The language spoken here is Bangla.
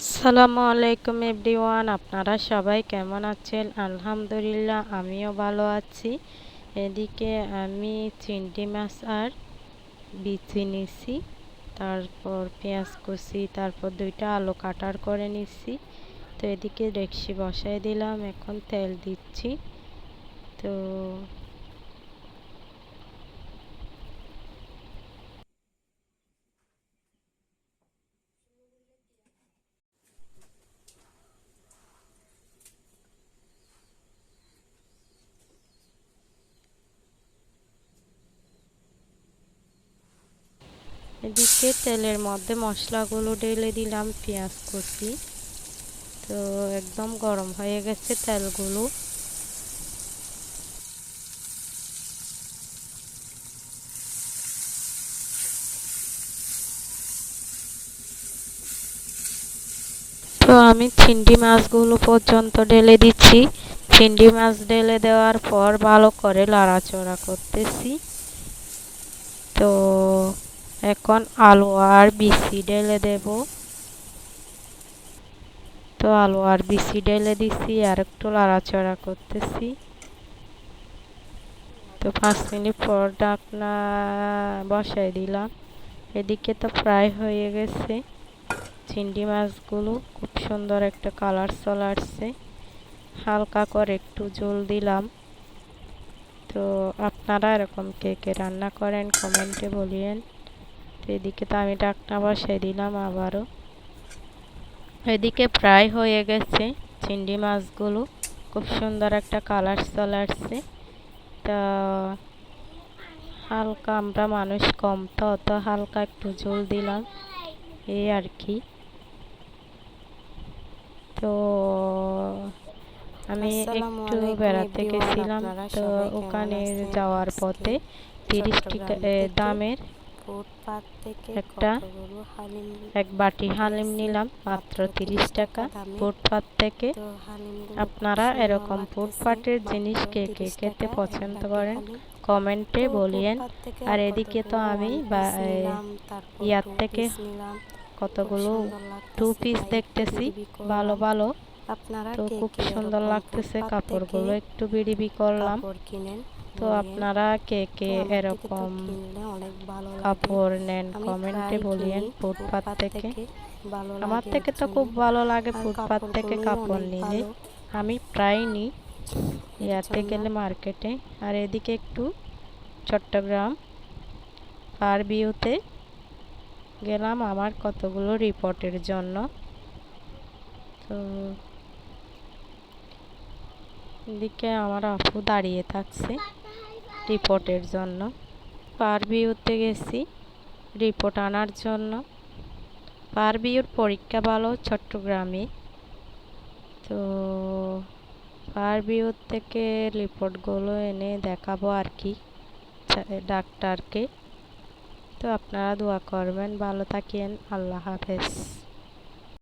আসসালামু আলাইকুম এভরিওয়ান, আপনারা সবাই কেমন আছেন? আলহামদুলিল্লাহ, আমিও ভালো আছি। এদিকে আমি চিংড়ি মাছ আর বিচি নিছি, তারপর পেঁয়াজ কুচি, তারপর দুইটা আলু কাটার করে নিছি। তো এদিকে ডেকসি বসাই দিলাম, এখন তেল দিচ্ছি। তো এদিকে তেলের মধ্যে মশলাগুলো ঢেলে দিলাম, পেঁয়াজ কুচি। তো একদম গরম হয়ে গেছে তেলগুলো। তো আমি চিংড়ি মাছগুলো পর্যন্ত ঢেলে দিচ্ছি। চিংড়ি মাছ ঢেলে দেওয়ার পর ভালো করে লাড়াচড়া করতেছি। তো এখন আলু আর বিসি ঢেলে দেব। তো আলু আর বিসি ঢেলে দিছি, আর একটু লাড়াচড়া করতেছি। তো পাঁচ মিনিট পর ডাকনা বসাই দিলাম। এদিকে তো প্রায় হয়ে গেছে। চিংড়ি মাছগুলো খুব সুন্দর একটা কালার চলে আসছে। হালকা করে একটু জল দিলাম। তো আপনারা এরকম কে কে রান্না করেন কমেন্টে বলিয়েন। এদিকে তো আমি ডাকনা বসাই দিলাম আবারও। এদিকে প্রায় হয়ে গেছে চিংড়ি মাছগুলো। খুব সুন্দর একটা কালার চলে আসছে। তা হালকা আমরা মানুষ কম তো অত হালকা একটু ঝোল দিলাম। এই আর কি। তো আমি একটু বেড়াতে গেছিলাম তো ওখানে যাওয়ার পথে তিরিশ টাকা দামের একটা এক বাটি হালিম নিলাম মাত্র তিরিশ টাকা। ফুটপাত থেকে আপনারা এরকম ফুটপাটের জিনিস কে কে খেতে পছন্দ করেন কমেন্টে বলিয়েন। আর এদিকে তো আমি ইয়ার থেকে কতগুলো টু পিস দেখতেছি ভালো ভালো। তো খুব সুন্দর লাগতেছে কাপড়গুলো একটু বিড়িবি করলাম। তো আপনারা কে কে এরকম কাপড় নেন কমেন্টে বলিয়েন ফুটপাত থেকে। আমার থেকে তো খুব ভালো লাগে ফুটপাত থেকে কাপড় নিলে। আমি প্রায় নিই ইয়াতে গেলে মার্কেটে। আর এদিকে একটু চট্টগ্রাম পার বিউতে গেলাম আমার কতগুলো রিপোর্টের জন্য। তো এদিকে আমার আপু দাঁড়িয়ে থাকছে। রিপোর্টের জন্য। পারবিউতে গেছি, রিপোর্ট আনার জন্য। পারবিউর পরীক্ষা ভালো, চট্টগ্রামে। তো পারবিউর থেকে রিপোর্টগুলো এনে দেখাবো আর কি ডাক্তারকে। তো আপনারা দোয়া করবেন, ভালো থাকেন, আল্লাহ হাফেজ।